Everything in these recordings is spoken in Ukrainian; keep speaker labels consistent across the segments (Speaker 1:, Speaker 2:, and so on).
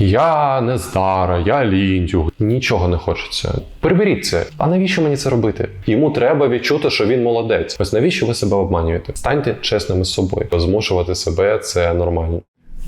Speaker 1: Я не здара, я ліндюг. Нічого не хочеться. Приберіть це. А навіщо мені це робити? Йому треба відчути, що він молодець. Ось навіщо ви себе обманюєте? Станьте чесними з собою. Змушувати себе це нормально.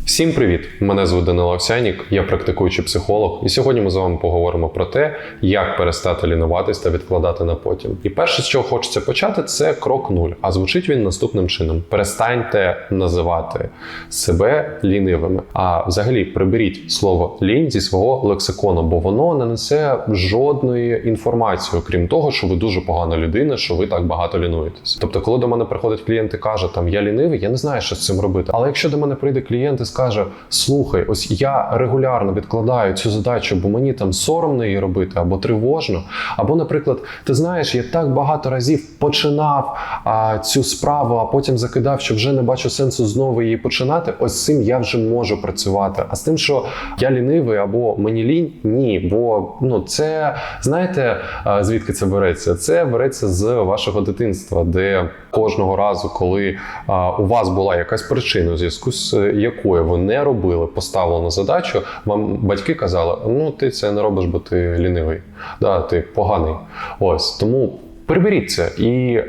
Speaker 1: Всім привіт! Мене звуть Данило Овсянік, я практикуючий психолог, і сьогодні ми з вами поговоримо про те, як перестати лінуватись та відкладати на потім. І перше, з чого хочеться почати, це крок нуль. А звучить він наступним чином: перестаньте називати себе лінивими. А взагалі приберіть слово лінь зі свого лексикону, бо воно не несе жодної інформації, окрім того, що ви дуже погана людина, що ви так багато лінуєтесь. Тобто, коли до мене приходить клієнт і каже, там я лінивий, я не знаю, що з цим робити. Але якщо до мене прийде клієнт і скаже: Слухай, ось я регулярно відкладаю цю задачу, бо мені там соромно її робити, або тривожно, або, наприклад, ти знаєш, я так багато разів починав а, цю справу, а потім закидав, що вже не бачу сенсу знову її починати. Ось цим я вже можу працювати. А з тим, що я лінивий або мені лінь, ні, бо ну це знаєте, звідки це береться? Це береться з вашого дитинства, де кожного разу, коли у вас була якась причина, у зв'язку з е, якою ви не робили поставлену задачу, вам батьки казали: ну ти це не робиш, бо ти лінивий, да, ти поганий. Ось тому приберіться і.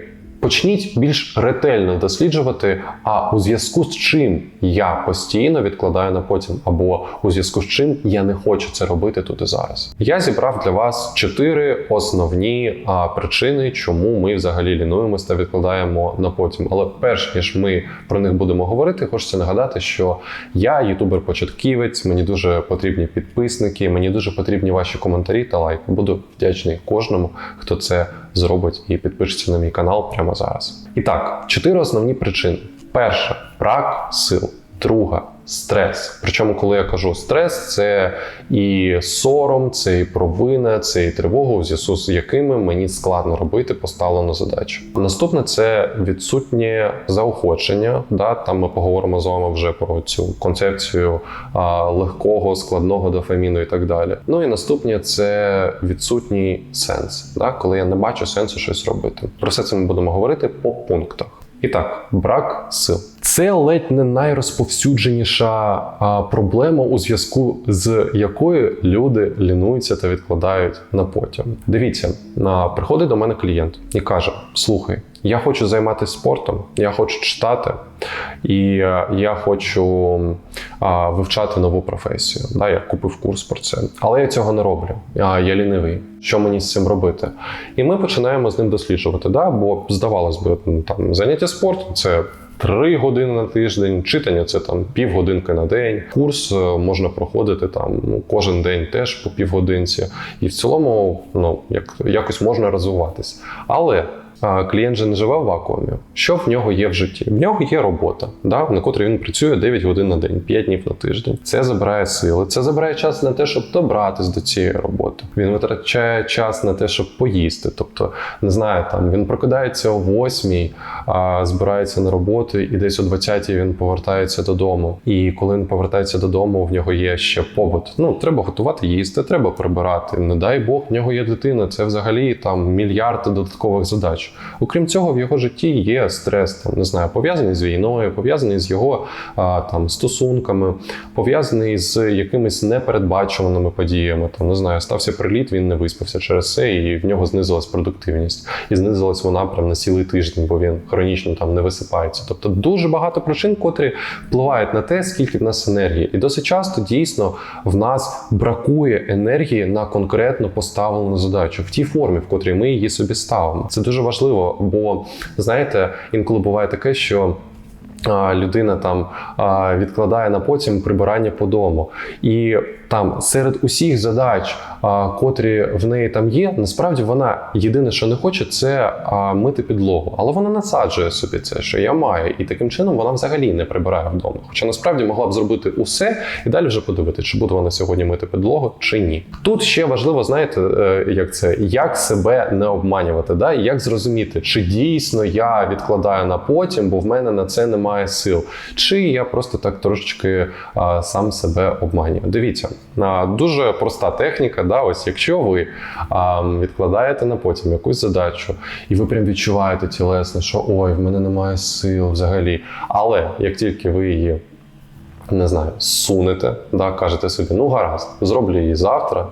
Speaker 1: Почніть більш ретельно досліджувати, а у зв'язку з чим я постійно відкладаю на потім, або у зв'язку з чим я не хочу це робити тут і зараз. Я зібрав для вас чотири основні а, причини, чому ми взагалі лінуємося та відкладаємо на потім. Але перш ніж ми про них будемо говорити, хочеться нагадати, що я ютубер-початківець, мені дуже потрібні підписники, мені дуже потрібні ваші коментарі та лайки. Буду вдячний кожному, хто це зробить і підпишеться на мій канал прямо зараз. І так, чотири основні причини: перша брак сил, друга стрес. Причому, коли я кажу стрес, це і сором, це і провина, це і тривога, у зв'язку з якими мені складно робити поставлену задачу. Наступне це відсутнє заохочення. Да? Там ми поговоримо з вами вже про цю концепцію а, легкого, складного дофаміну і так далі. Ну і наступне це відсутній сенс, да? коли я не бачу сенсу щось робити. Про все це ми будемо говорити по пунктах. І так, брак сил. Це ледь не найрозповсюдженіша проблема, у зв'язку з якою люди лінуються та відкладають на потім. Дивіться, приходить до мене клієнт і каже: Слухай, я хочу займатися спортом, я хочу читати, і а, я хочу вивчати нову професію. Да, я купив курс про це, але я цього не роблю. Я лінивий. Що мені з цим робити? І ми починаємо з ним досліджувати. Да? Бо здавалось би, ну, там заняття спортом це. Три години на тиждень, читання це там півгодинки на день. Курс е, можна проходити там ну, кожен день теж по півгодинці. І в цілому ну, як, якось можна розвиватись. Але клієнт же не живе в вакуумі. Що в нього є в житті? В нього є робота, да, на котрій він працює 9 годин на день, 5 днів на тиждень. Це забирає сили, це забирає час на те, щоб добратись до цієї роботи. Він витрачає час на те, щоб поїсти. Тобто, не знаю, там він прокидається о 8, а збирається на роботу, і десь о 20 він повертається додому. І коли він повертається додому, в нього є ще побут. Ну, треба готувати їсти, треба прибирати. Не дай Бог, в нього є дитина. Це взагалі там мільярди додаткових задач. Окрім цього, в його житті є стрес, там не знаю, пов'язаний з війною, пов'язаний з його а, там стосунками, пов'язаний з якимись непередбачуваними подіями. Там не знаю, стався приліт, він не виспався через це, і в нього знизилась продуктивність, і знизилась вона прям на цілий тиждень, бо він хронічно там не висипається. Тобто дуже багато причин, котрі впливають на те, скільки в нас енергії, і досить часто дійсно в нас бракує енергії на конкретно поставлену задачу в тій формі, в котрій ми її собі ставимо. Це дуже важливо, бо знаєте, інколи буває таке, що. Людина там відкладає на потім прибирання по дому, і там серед усіх задач, а, котрі в неї там є, насправді вона єдине, що не хоче, це а, мити підлогу. Але вона насаджує собі це, що я маю, і таким чином вона взагалі не прибирає вдома. Хоча насправді могла б зробити усе і далі вже подивитися, чи буде вона сьогодні мити підлогу, чи ні. Тут ще важливо, знаєте, е, як це як себе не обманювати, да? як зрозуміти, чи дійсно я відкладаю на потім, бо в мене на це немає сил, чи я просто так трошечки а, сам себе обманюю. Дивіться, дуже проста техніка. Да? Ось якщо ви а, відкладаєте на потім якусь задачу, і ви прям відчуваєте тілесно, що ой, в мене немає сил взагалі. Але як тільки ви її не знаю, сунете, да, кажете собі, ну гаразд, зроблю її завтра.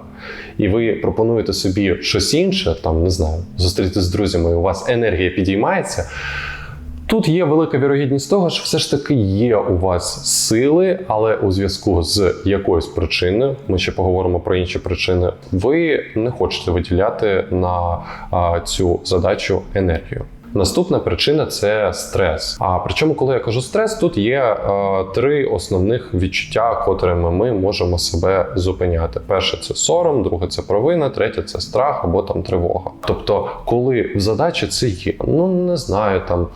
Speaker 1: І ви пропонуєте собі щось інше, там не знаю, зустрітися з друзями, і у вас енергія підіймається. Тут є велика вірогідність того, що все ж таки є у вас сили, але у зв'язку з якоюсь причиною, ми ще поговоримо про інші причини, ви не хочете виділяти на цю задачу енергію. Наступна причина це стрес. А причому, коли я кажу стрес, тут є е, три основних відчуття, котрими ми можемо себе зупиняти. Перше це сором, друге це провина, третє це страх або там тривога. Тобто, коли в задачі це є, ну не знаю там.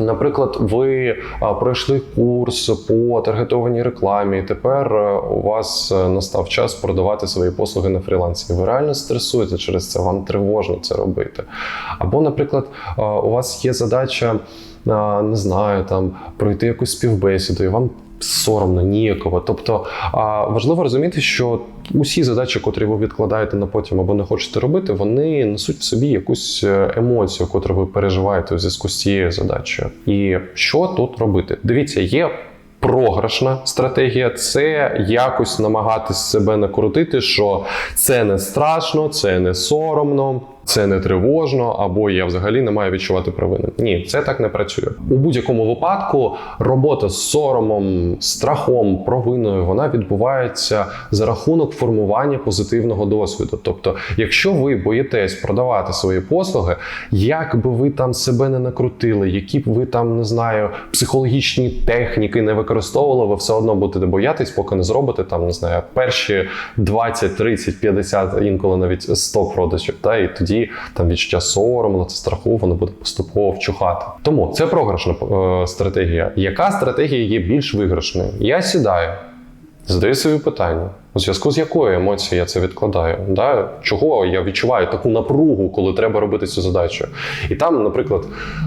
Speaker 1: Наприклад, ви пройшли курс по таргетованій рекламі, і тепер е, у вас е, настав час продавати свої послуги на фрілансі. Ви реально стресуєте через це, вам тривожно це робити. Або, наприклад, у вас є задача, не знаю, там пройти якусь співбесіду, і вам соромно, ніяково. Тобто важливо розуміти, що усі задачі, котрі ви відкладаєте на потім або не хочете робити, вони несуть в собі якусь е, емоцію, котру ви переживаєте у зв'язку з цією задачею. І що тут робити? Дивіться, є. Програшна стратегія це якось намагатись себе накрутити, що це не страшно, це не соромно, це не тривожно, або я взагалі не маю відчувати провини. Ні, це так не працює. У будь-якому випадку робота з соромом, страхом, провиною вона відбувається за рахунок формування позитивного досвіду. Тобто, якщо ви боїтесь продавати свої послуги, як би ви там себе не накрутили, які б ви там не знаю, психологічні техніки не використовували, ви все одно будете боятись, поки не зробите там, не знаю, перші 20, 30, 50, інколи навіть 100 продажів. Та і тоді там відчуття сорому, це страху, воно буде поступово вчухати. Тому це програшна е, стратегія. Яка стратегія є більш виграшною? Я сідаю, задаю собі питання. У зв'язку з якою емоцією я це відкладаю? Да? Чого я відчуваю таку напругу, коли треба робити цю задачу? І там, наприклад,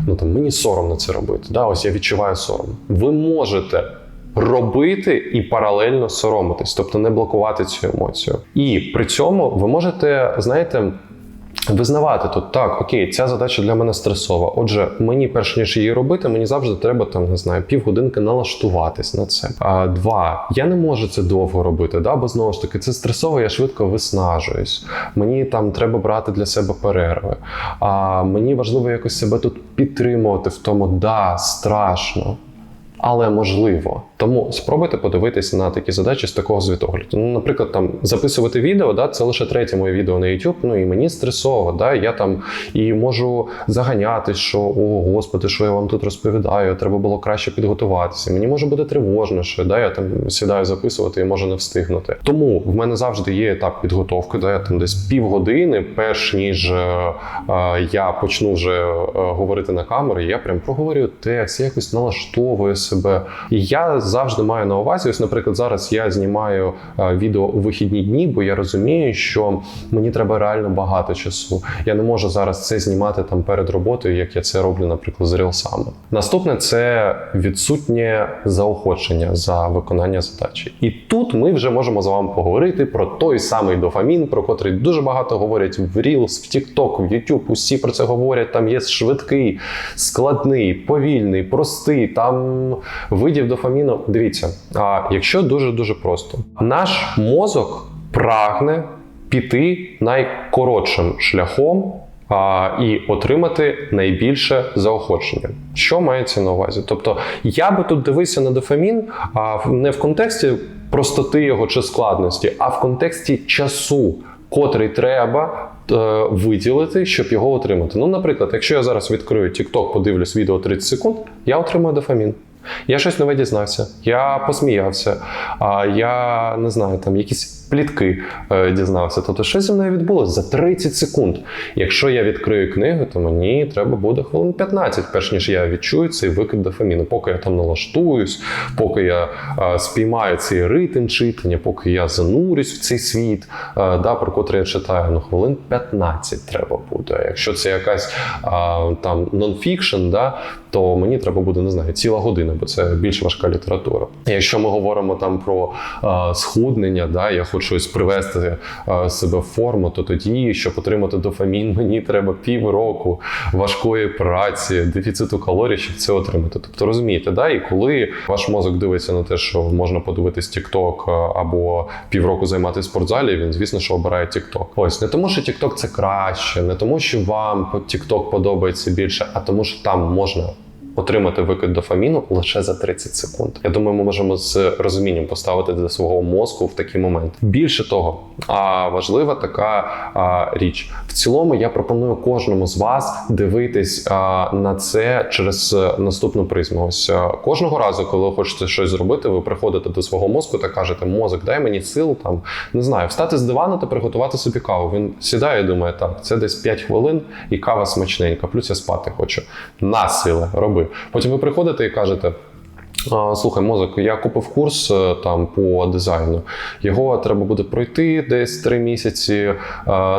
Speaker 1: ну там мені соромно це робити. Да? Ось я відчуваю сором. Ви можете робити і паралельно соромитись, тобто не блокувати цю емоцію. І при цьому ви можете, знаєте. Визнавати тут так, окей, ця задача для мене стресова. Отже, мені перш ніж її робити, мені завжди треба там не знаю півгодинки налаштуватись на це. А два, я не можу це довго робити, да, бо знову ж таки це стресово, я швидко виснажуюсь. Мені там треба брати для себе перерви. А мені важливо якось себе тут підтримувати в тому, да, страшно. Але можливо, тому спробуйте подивитись на такі задачі з такого звітогляду. Ну, наприклад, там записувати відео, да, це лише третє моє відео на YouTube, Ну і мені стресово. Да, я там і можу заганятись, що о господи, що я вам тут розповідаю, треба було краще підготуватися. Мені може бути тривожно, що да, я там сідаю записувати і можу не встигнути. Тому в мене завжди є етап підготовки, да, я там десь півгодини, перш ніж е, е, я почну вже е, говорити на камеру, я прям проговорю текст, якось налаштовую себе. І я завжди маю на увазі, ось, наприклад, зараз я знімаю е, відео у вихідні дні, бо я розумію, що мені треба реально багато часу. Я не можу зараз це знімати там перед роботою, як я це роблю, наприклад, з рілсами. Наступне це відсутнє заохочення за виконання задачі. І тут ми вже можемо з вами поговорити про той самий дофамін, про котрий дуже багато говорять в Reels, в TikTok, в YouTube. Усі про це говорять. Там є швидкий, складний, повільний, простий. Там видів дофаміну. Дивіться, а якщо дуже дуже просто, наш мозок прагне піти найкоротшим шляхом. А, і отримати найбільше заохочення. Що мається на увазі? Тобто, я би тут дивився на дофамін, а не в контексті простоти його чи складності, а в контексті часу, котрий треба е, виділити, щоб його отримати. Ну, наприклад, якщо я зараз відкрию TikTok, подивлюсь відео 30 секунд, я отримую дофамін. Я щось нове дізнався, я посміявся, я не знаю, там якісь плітки е, дізнався. Тобто, що зі мною відбулося за 30 секунд. Якщо я відкрию книгу, то мені треба буде хвилин 15, перш ніж я відчую цей викид дофаміну. Поки я там налаштуюсь, поки я е, спіймаю цей ритм читання, поки я занурюсь в цей світ, е, да, про котрий я читаю, ну хвилин 15 треба буде. Якщо це якась е, там нонфікшн, да, то мені треба буде не знаю, ціла година, бо це більш важка література. Якщо ми говоримо там про е, схуднення, да, я хочу щось привести е, себе в форму, то тоді, щоб отримати дофамін, мені треба півроку важкої праці, дефіциту калорій, щоб це отримати. Тобто розумієте, да? і коли ваш мозок дивиться на те, що можна подивитись TikTok е, або півроку займатися в спортзалі, він звісно, що обирає TikTok. Ось не тому, що TikTok це краще, не тому, що вам TikTok подобається більше, а тому, що там можна отримати викид дофаміну лише за 30 секунд. Я думаю, ми можемо з розумінням поставити для свого мозку в такий момент. Більше того, а важлива така а, річ. В цілому я пропоную кожному з вас дивитись а, на це через е, наступну призму. Ось а, кожного разу, коли ви хочете щось зробити, ви приходите до свого мозку та кажете: мозок, дай мені сил, там не знаю, встати з дивану та приготувати собі каву. Він сідає думає, так, це десь 5 хвилин, і кава смачненька, плюс я спати хочу. На роби. Потім ви приходите і кажете. «А, Слухай, мозок, я купив курс е, там по дизайну. Його треба буде пройти десь три місяці. е,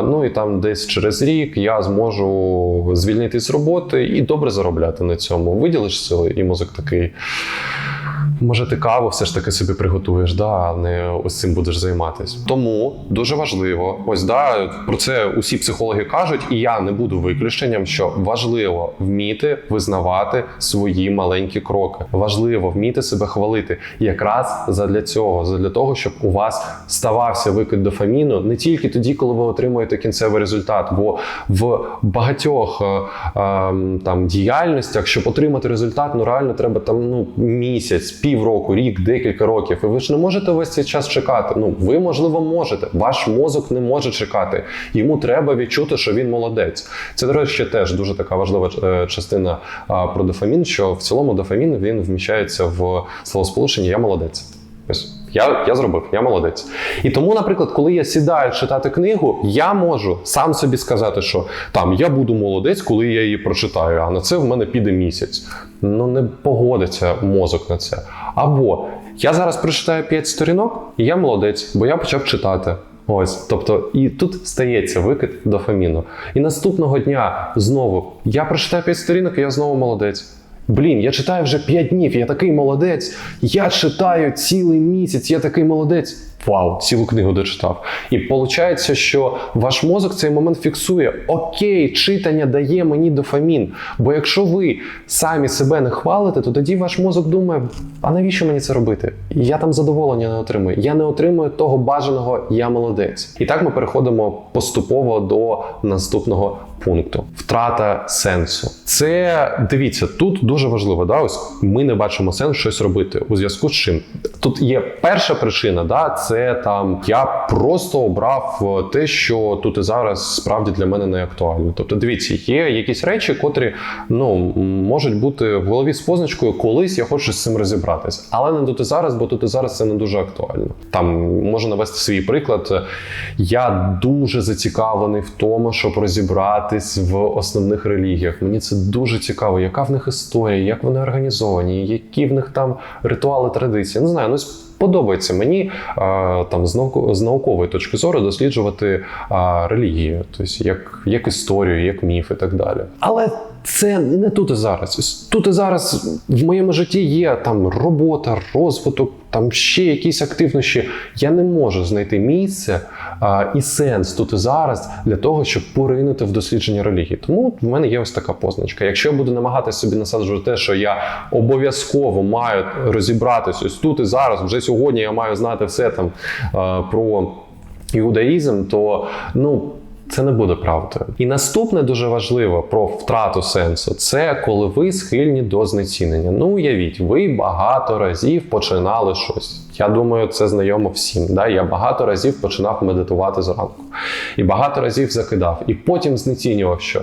Speaker 1: Ну і там десь через рік я зможу звільнитись з роботи і добре заробляти на цьому. Виділиш сили, і мозок такий. Може, ти каву все ж таки собі приготуєш, да, а не ось цим будеш займатися. Тому дуже важливо, ось да, про це усі психологи кажуть, і я не буду виключенням, що важливо вміти визнавати свої маленькі кроки. Важливо вміти себе хвалити. Якраз задля цього, задля того, щоб у вас ставався викид дофаміну не тільки тоді, коли ви отримуєте кінцевий результат, бо в багатьох е, е, там діяльностях, щоб отримати результат, ну реально треба там ну місяць, півроку, рік, декілька років. І ви ж не можете весь цей час чекати. Ну ви можливо можете. Ваш мозок не може чекати. Йому треба відчути, що він молодець. Це до речі, теж дуже така важлива е, частина про дофамін. Що в цілому дофамін він вміщається в словосполученні Я молодець. Ось. Я, я зробив, я молодець. І тому, наприклад, коли я сідаю читати книгу, я можу сам собі сказати, що там я буду молодець, коли я її прочитаю, а на це в мене піде місяць. Ну не погодиться мозок на це. Або я зараз прочитаю 5 сторінок, і я молодець, бо я почав читати. Ось, тобто, і тут стається викид дофаміну. І наступного дня знову я прочитаю 5 сторінок, і я знову молодець. Блін, я читаю вже 5 днів, я такий молодець. Я читаю цілий місяць, я такий молодець. Вау, цілу книгу дочитав. І виходить, що ваш мозок цей момент фіксує: Окей, читання дає мені дофамін. Бо якщо ви самі себе не хвалите, то тоді ваш мозок думає: а навіщо мені це робити? Я там задоволення не отримую. Я не отримую того бажаного я молодець. І так ми переходимо поступово до наступного пункту: втрата сенсу. Це дивіться, тут дуже важливо. Да, ось ми не бачимо сенс щось робити у зв'язку з чим. Тут є перша причина, да, це там я просто обрав е, те, що тут і зараз справді для мене не актуально. Тобто, дивіться, є якісь речі, котрі ну можуть бути в голові з позначкою, колись я хочу з цим розібратись, але не тут і зараз, бо тут і зараз це не дуже актуально. Там можу навести свій приклад. Я дуже зацікавлений в тому, щоб розібратись в основних релігіях. Мені це дуже цікаво, яка в них історія, як вони організовані, які в них там ритуали традиції. Не знаю, ну подобається мені там з науко- з наукової точки зору досліджувати релігію, тобто як, як історію, як міф і так далі. Але це не тут і зараз. Тут і зараз в моєму житті є там робота, розвиток, там ще якісь активнощі. Я не можу знайти місце а, і сенс тут і зараз для того, щоб поринути в дослідження релігії. Тому в мене є ось така позначка. Якщо я буду намагатися собі насаджувати те, що я обов'язково маю розібратись ось тут і зараз, вже сьогодні я маю знати все там а, про іудаїзм, то ну. Це не буде правдою. І наступне дуже важливо про втрату сенсу це коли ви схильні до знецінення. Ну, уявіть, ви багато разів починали щось. Я думаю, це знайомо всім. Да? Я багато разів починав медитувати зранку. І багато разів закидав. І потім знецінював, що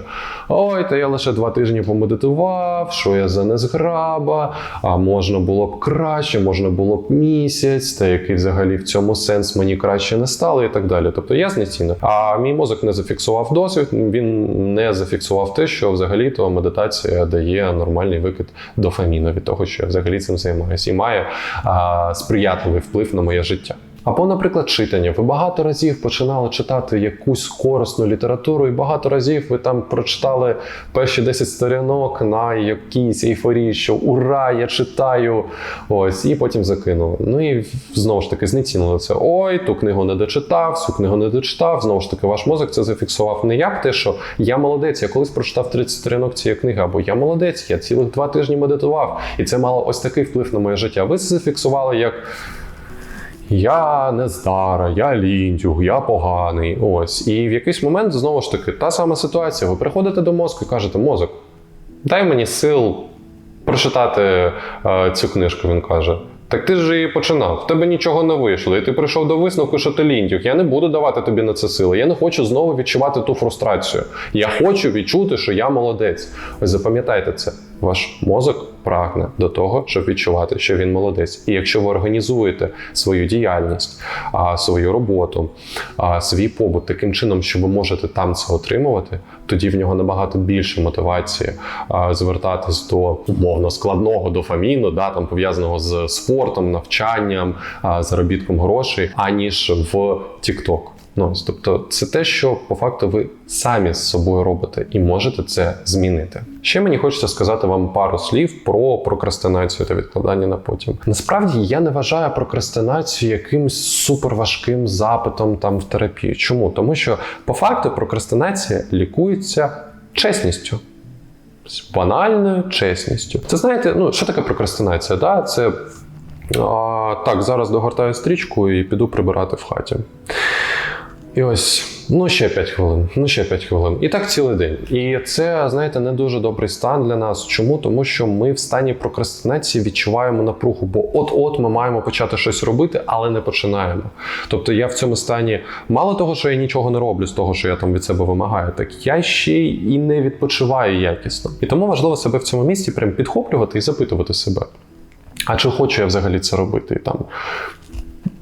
Speaker 1: ой, та я лише два тижні помедитував, що я за незграба, а можна було б краще, можна було б місяць, та який взагалі в цьому сенс мені краще не стало, і так далі. Тобто я знецінив. А мій мозок не зафіксував досвід, він не зафіксував те, що взагалі-то медитація дає нормальний викид дофаміну від того, що я взагалі цим займаюся, і має а, сприятливий вплив на моє життя. Або, наприклад, читання. Ви багато разів починали читати якусь корисну літературу, і багато разів ви там прочитали перші 10 сторінок на якійсь ейфорії, що ура, я читаю. Ось, і потім закинули. Ну і знову ж таки знецінили це. Ой, ту книгу не дочитав, цю книгу не дочитав. Знову ж таки, ваш мозок це зафіксував не як те, що я молодець, я колись прочитав 30 сторінок цієї книги, або я молодець, я цілих два тижні медитував, і це мало ось такий вплив на моє життя. Ви це зафіксували як. Я нездара, я ліндюг, я поганий. Ось. І в якийсь момент знову ж таки та сама ситуація. Ви приходите до мозку і кажете, мозок, дай мені сил прочитати е, цю книжку, він каже. Так ти ж її починав, в тебе нічого не вийшло, і ти прийшов до висновку, що ти ліндюг. Я не буду давати тобі на це сили. Я не хочу знову відчувати ту фрустрацію. Я хочу відчути, що я молодець. Ось запам'ятайте це. Ваш мозок прагне до того, щоб відчувати, що він молодець. І якщо ви організуєте свою діяльність, свою роботу, свій побут таким чином, що ви можете там це отримувати, тоді в нього набагато більше мотивації звертатись до умовно складного дофаміну, да, там пов'язаного з спортом, навчанням, заробітком грошей, аніж в TikTok. Ну, тобто, це те, що по факту ви самі з собою робите і можете це змінити. Ще мені хочеться сказати вам пару слів про прокрастинацію та відкладання на потім. Насправді я не вважаю прокрастинацію якимсь суперважким запитом там в терапію. Чому? Тому що по факту прокрастинація лікується чесністю. Банальною чесністю. Це знаєте, ну що таке прокрастинація? Да? Це а, так, зараз догортаю стрічку і піду прибирати в хаті. І ось, ну ще 5 хвилин, ну ще 5 хвилин. І так цілий день. І це, знаєте, не дуже добрий стан для нас. Чому? Тому що ми в стані прокрастинації відчуваємо напругу, бо от-от ми маємо почати щось робити, але не починаємо. Тобто я в цьому стані, мало того, що я нічого не роблю з того, що я там від себе вимагаю, так я ще і не відпочиваю якісно. І тому важливо себе в цьому місці прям підхоплювати і запитувати себе. А чи хочу я взагалі це робити? І там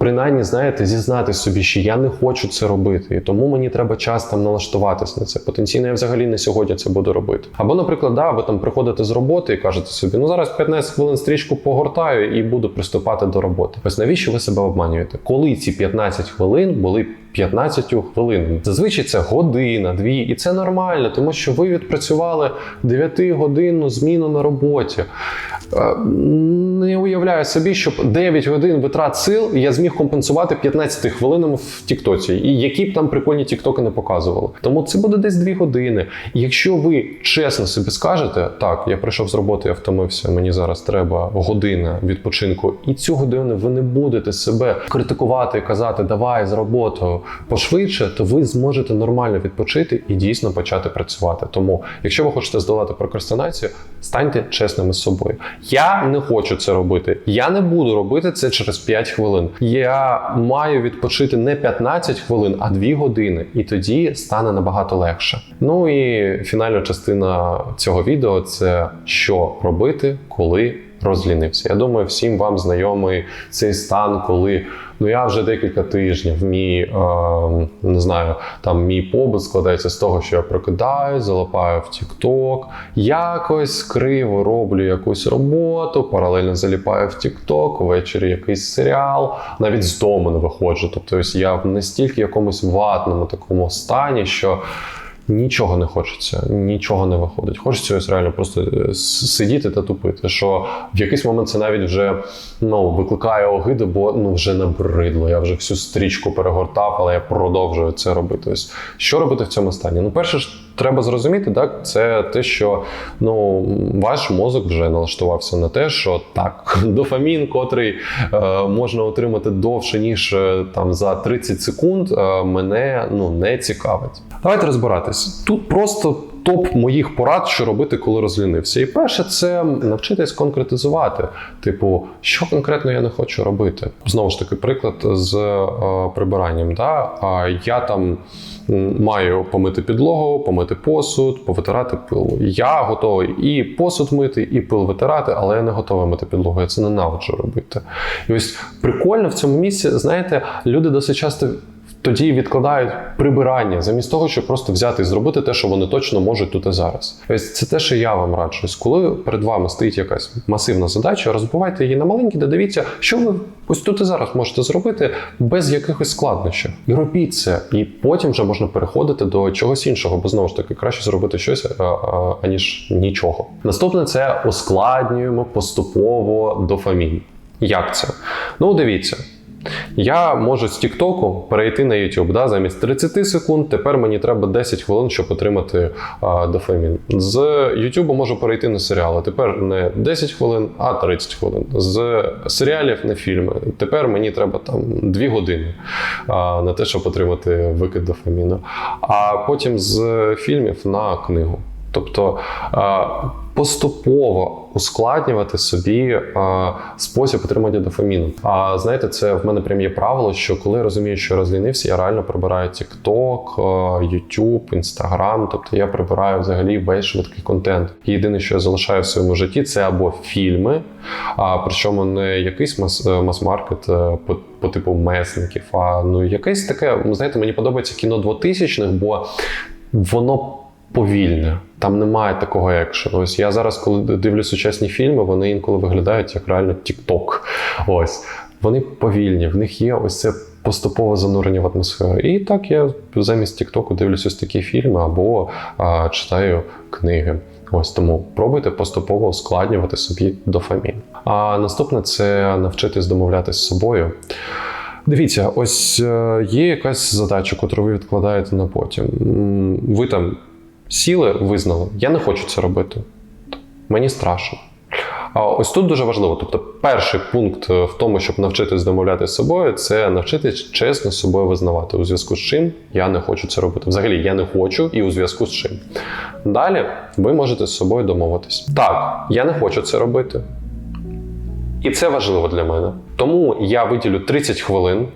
Speaker 1: принаймні, знаєте, зізнати собі, що я не хочу це робити, і тому мені треба час там налаштуватись на це. Потенційно, я взагалі не сьогодні це буду робити. Або, наприклад, да, ви там приходите з роботи і кажете собі, ну зараз 15 хвилин стрічку погортаю і буду приступати до роботи. Ось навіщо ви себе обманюєте? Коли ці 15 хвилин були 15 хвилин. Зазвичай це година, дві, і це нормально, тому що ви відпрацювали 9-годинну зміну на роботі. Е, Не уявляю собі, щоб 9 годин витрат сил я зміг компенсувати 15 хвилинами в Тіктоці, і які б там прикольні Тіктоки не показували. Тому це буде десь 2 години. І якщо ви чесно собі скажете, так, я прийшов з роботи, я втомився, мені зараз треба година відпочинку, і цю годину ви не будете себе критикувати і казати, давай з роботою пошвидше, то ви зможете нормально відпочити і дійсно почати працювати. Тому, якщо ви хочете здолати прокрастинацію, станьте чесними з собою. Я не хочу це робити. Я не буду робити це через 5 хвилин. Я маю відпочити не 15 хвилин, а 2 години, і тоді стане набагато легше. Ну і фінальна частина цього відео це що робити, коли розлінився. Я думаю, всім вам знайомий цей стан, коли ну я вже декілька тижнів, мій е, не знаю, там мій побут складається з того, що я прокидаю, залипаю в TikTok, якось криво роблю якусь роботу, паралельно заліпаю в TikTok, ввечері якийсь серіал, навіть з дому не виходжу. Тобто, ось я в настільки якомусь ватному такому стані, що. Нічого не хочеться, нічого не виходить. Хочеться ось реально просто е, сидіти та тупити. Що в якийсь момент це навіть вже ну, викликає огиду, бо ну вже набридло. Я вже всю стрічку перегортав, але я продовжую це робити. Ось що робити в цьому стані? Ну, перше ж треба зрозуміти, так це те, що ну ваш мозок вже налаштувався на те, що так, дофамін, котрий е, можна отримати довше ніж е, там за 30 секунд, е, мене ну не цікавить. Давайте розбиратись. Тут просто топ моїх порад, що робити, коли розлінився. І перше, це навчитись конкретизувати. Типу, що конкретно я не хочу робити. Знову ж таки, приклад з е, прибиранням. Да? А я там маю помити підлогу, помити посуд, повитирати пил. Я готовий і посуд мити, і пил витирати, але я не готовий мити підлогу. Я це ненавиджу робити. І ось прикольно в цьому місці, знаєте, люди досить часто тоді відкладають прибирання, замість того, щоб просто взяти і зробити те, що вони точно можуть тут і зараз. Ось це те, що я вам раджу. Коли перед вами стоїть якась масивна задача, розбивайте її на маленькі, де дивіться, що ви ось тут і зараз можете зробити без якихось складнощів. І робіть це. І потім вже можна переходити до чогось іншого, бо знову ж таки краще зробити щось, аніж нічого. Наступне це ускладнюємо поступово дофамін. Як це? Ну, дивіться. Я можу з Тіктоку перейти на YouTube, да, замість 30 секунд. Тепер мені треба 10 хвилин, щоб отримати а, дофамін. З YouTube можу перейти на серіали. Тепер не 10 хвилин, а 30 хвилин. З серіалів на фільми. Тепер мені треба там 2 години а, на те, щоб отримати викид дофаміну. А потім з фільмів на книгу. Тобто а, поступово ускладнювати собі а, спосіб отримання дофаміну. А знаєте, це в мене прям є правило, що коли я розумію, що я розлінився, я реально прибираю TikTok, а, YouTube, Instagram, тобто я прибираю взагалі весь швидкий контент. Єдине, що я залишаю в своєму житті, це або фільми, а причому не якийсь мас- е, мас-маркет е, по, по типу месників, а ну якесь таке, знаєте, мені подобається кіно 2000-х, бо воно повільне. Там немає такого екшену. Ось я зараз, коли дивлюсь сучасні фільми, вони інколи виглядають як реально TikTok. Ось вони повільні, в них є ось це поступове занурення в атмосферу. І так я замість Тіктоку дивлюсь ось такі фільми або а, читаю книги. Ось тому пробуйте поступово ускладнювати собі дофамін. А наступне це навчитись домовлятися з собою. Дивіться, ось е, є якась задача, яку ви відкладаєте на потім. Ви там сіли, визнали, я не хочу це робити. Мені страшно. А ось тут дуже важливо. Тобто, перший пункт е, в тому, щоб навчитись домовлятися з собою, це навчитись чесно собою визнавати, у зв'язку з чим я не хочу це робити. Взагалі, я не хочу і у зв'язку з чим. Далі ви можете з собою домовитись. Так, я не хочу це робити. І це важливо для мене. Тому я виділю 30 хвилин,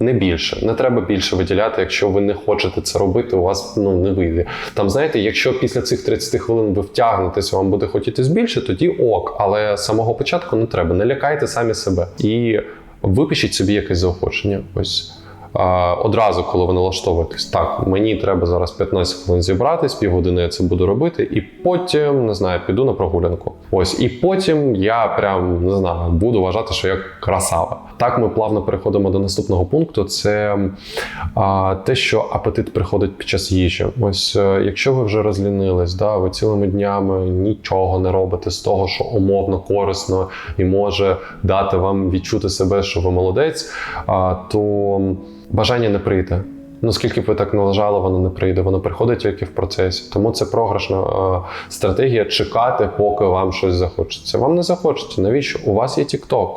Speaker 1: не більше. Не треба більше виділяти, якщо ви не хочете це робити, у вас ну, не вийде. Там, знаєте, якщо після цих 30 хвилин ви втягнетеся, вам буде хотітись більше, тоді ок. Але з самого початку не треба. Не лякайте самі себе. І випишіть собі якесь заохочення. Ось. Одразу, коли ви налаштовуєтесь, так, мені треба зараз 15 хвилин зібратись, півгодини я це буду робити, і потім не знаю, піду на прогулянку. Ось, і потім я прям не знаю, буду вважати, що я красава. Так, ми плавно переходимо до наступного пункту. Це а, те, що апетит приходить під час їжі. Ось, е, якщо ви вже розлінились, да, ви цілими днями нічого не робите з того, що умовно корисно і може дати вам відчути себе, що ви молодець, а, то бажання не прийде. Ну, скільки б ви так належали, воно не прийде, воно приходить тільки в процесі. Тому це програшна е, стратегія чекати, поки вам щось захочеться. Вам не захочеться. Навіщо? У вас є TikTok.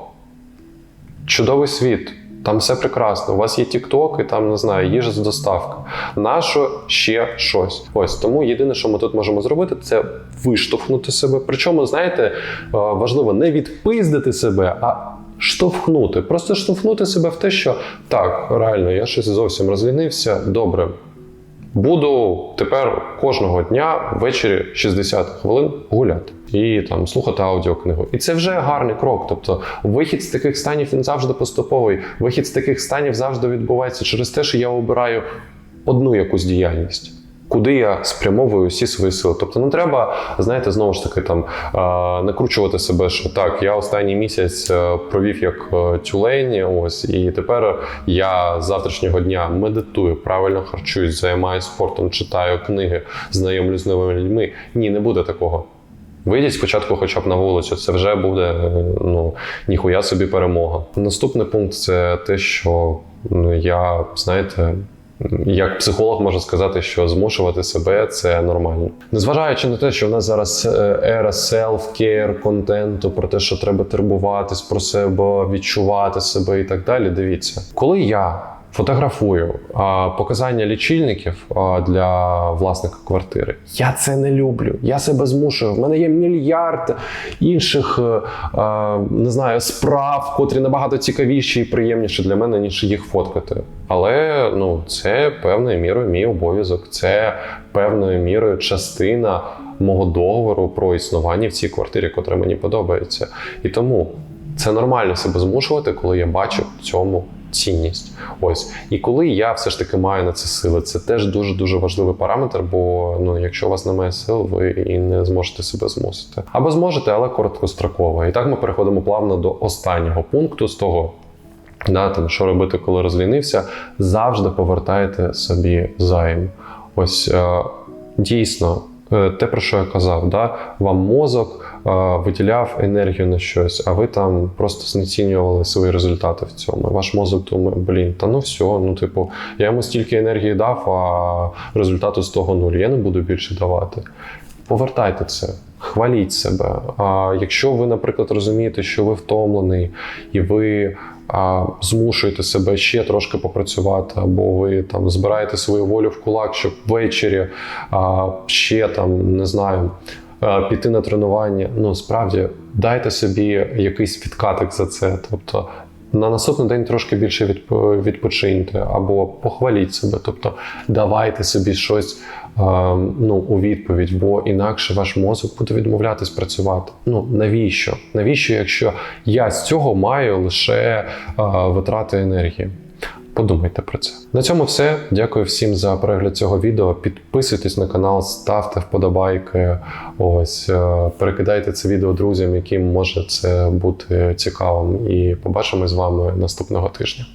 Speaker 1: Чудовий світ. Там все прекрасно. У вас є TikTok і там не знаю, їжа з доставки. Нащо ще щось? Ось тому єдине, що ми тут можемо зробити, це виштовхнути себе. Причому, знаєте, е, важливо не відпиздити себе, а штовхнути. Просто штовхнути себе в те, що так, реально, я щось зовсім розлінився. Добре. Буду тепер кожного дня ввечері 60 хвилин гуляти і там слухати аудіокнигу. І це вже гарний крок. Тобто, вихід з таких станів він завжди поступовий. Вихід з таких станів завжди відбувається через те, що я обираю одну якусь діяльність. Куди я спрямовую всі свої сили. Тобто не треба, знаєте, знову ж таки там накручувати себе, що так, я останній місяць е, провів як е, тюлень, ось, і тепер я з завтрашнього дня медитую, правильно харчуюсь, займаюся спортом, читаю книги, знайомлюсь з новими людьми. Ні, не буде такого. Вийдіть спочатку хоча б на вулицю, це вже буде е, ну, ніхуя собі перемога. Наступний пункт це те, що ну, я, знаєте, як психолог можу сказати, що змушувати себе це нормально. Незважаючи на те, що в нас зараз е, ера селф-кер, контенту, про те, що треба турбуватись про себе, відчувати себе і так далі. Дивіться, коли я фотографую показання лічильників для власника квартири, я це не люблю. Я себе змушую. В мене є мільярд інших е, а, не знаю справ, котрі набагато цікавіші і приємніші для мене, ніж їх фоткати. Але ну це певною мірою мій обов'язок, це певною мірою частина мого договору про існування в цій квартирі, котра мені подобається. І тому це нормально себе змушувати, коли я бачу в цьому цінність. Ось і коли я все ж таки маю на це сили, це теж дуже дуже важливий параметр. Бо ну, якщо у вас немає сил, ви і не зможете себе змусити. Або зможете, але короткостроково. І так ми переходимо плавно до останнього пункту з того. Да, там, що робити, коли розлінився, завжди повертайте собі займ. Ось е, дійсно, те, про що я казав, да, вам мозок е, виділяв енергію на щось, а ви там просто знецінювали свої результати в цьому. Ваш мозок думає, блін, та ну все, ну типу, я йому стільки енергії дав, а результату з того нуль. Я не буду більше давати. Повертайте це. Хваліть себе. А якщо ви, наприклад, розумієте, що ви втомлений і ви а, змушуєте себе ще трошки попрацювати, або ви там збираєте свою волю в кулак, щоб ввечері ще там не знаю. Піти на тренування, ну справді дайте собі якийсь відкатик за це. Тобто на наступний день трошки більше відп- відпочиньте або похваліть себе. Тобто давайте собі щось е, ну, у відповідь, бо інакше ваш мозок буде відмовлятись працювати. Ну навіщо? Навіщо, якщо я з цього маю лише е, витрати енергії? Подумайте про це. На цьому все. Дякую всім за перегляд цього відео. Підписуйтесь на канал, ставте вподобайки. Ось е, перекидайте це відео друзям, яким може це бути цікавим. І побачимо з вами наступного тижня.